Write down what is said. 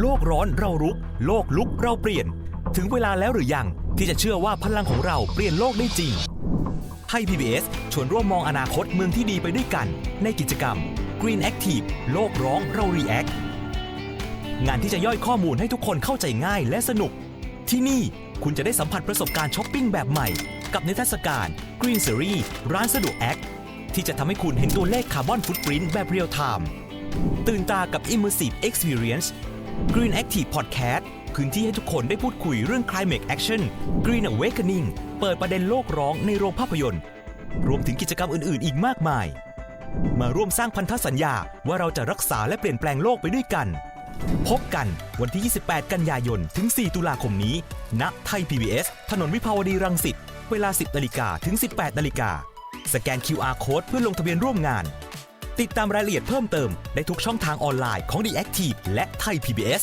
โลกร้อนเรารุก โลกลุกเราเปลี่ยน ถึงเวลาแล้วหรือยังที่จะเชื่อว่าพลังของเราเปลี่ยนโลกได้จริง ไทย PBS ชวนร่วมมองอนาคตเมืองที่ดีไปด้วยกัน ในกิจกรรม Green Active โลกร้องเรา React งานที่จะย่อยข้อมูลให้ทุกคนเข้าใจง่ายและสนุก ที่นี่คุณจะได้สัมผัสประสบการณ์ช้อปปิ้งแบบใหม่ กับนิทรรศการ Green Series ร้านสะดวกแอคที่จะทำให้คุณเห็นตัวเลขคาร์บอนฟุตปรินต์แบบเรียลไทม์ตื่นตากับ Immersive Experience Green Active Podcast พื้นที่ให้ทุกคนได้พูดคุยเรื่อง Climate Action Green Awakening เปิดประเด็นโลกร้องในโรงภาพยนตร์ รวมถึงกิจกรรมอื่นๆ อีกมากมาย มาร่วมสร้างพันธสัญญาว่าเราจะรักษาและเปลี่ยนแปลงโลกไปด้วยกัน พบกันวันที่ 28 กันยายนถึง 4 ตุลาคมนี้ ณ ไทย PBS ถนนวิภาวดีรังสิต เวลา 10นาฬิกาถึง 18นาฬิกาสแกน QR Code เพื่อลงทะเบียนร่วมงาน ติดตามรายละเอียดเพิ่มเติมได้ทุกช่องทางออนไลน์ของ The Active และไทย PBS